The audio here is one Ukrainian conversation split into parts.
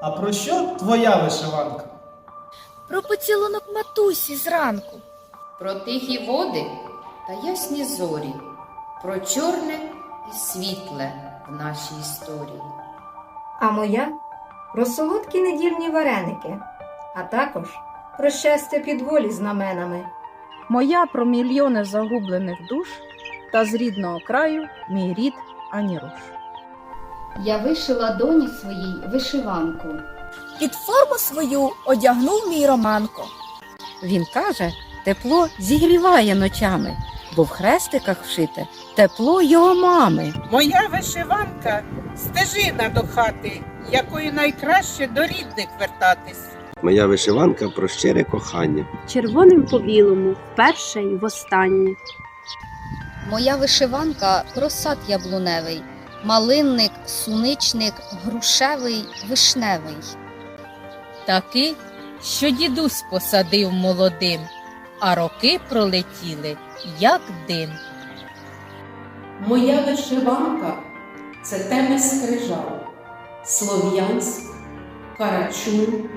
А про що твоя вишиванка? Про поцілунок матусі зранку. Про тихі води та ясні зорі, про чорне і світле в нашій історії. А моя про солодкі недільні вареники, а також про щастя під волі знаменами. Моя про мільйони загублених душ та з рідного краю мій рід ані руш. Я вишила доні своїй вишиванку. Під форму свою одягнув мій Романко. Він каже, тепло зігріває ночами, бо в хрестиках вшите тепло його мами. Моя вишиванка стежина до хати, якою найкраще до рідних вертатись. Моя вишиванка про щире кохання. червоним по білому, вперше й востаннє. Моя вишиванка про сад яблуневий, малинник, суничник, грушевий, вишневий. Такий, що дідусь посадив молодим, а роки пролетіли, як дим. Моя вишиванка це темес крижал, Слов'янськ, Карачун,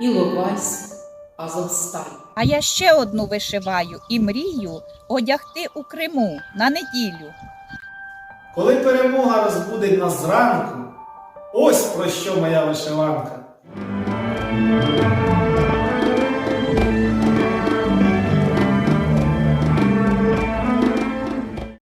Іловайськ, Азовсталь. А я ще одну вишиваю і мрію одягти у Криму на неділю. Коли перемога розбудить нас зранку, ось про що моя вишиванка.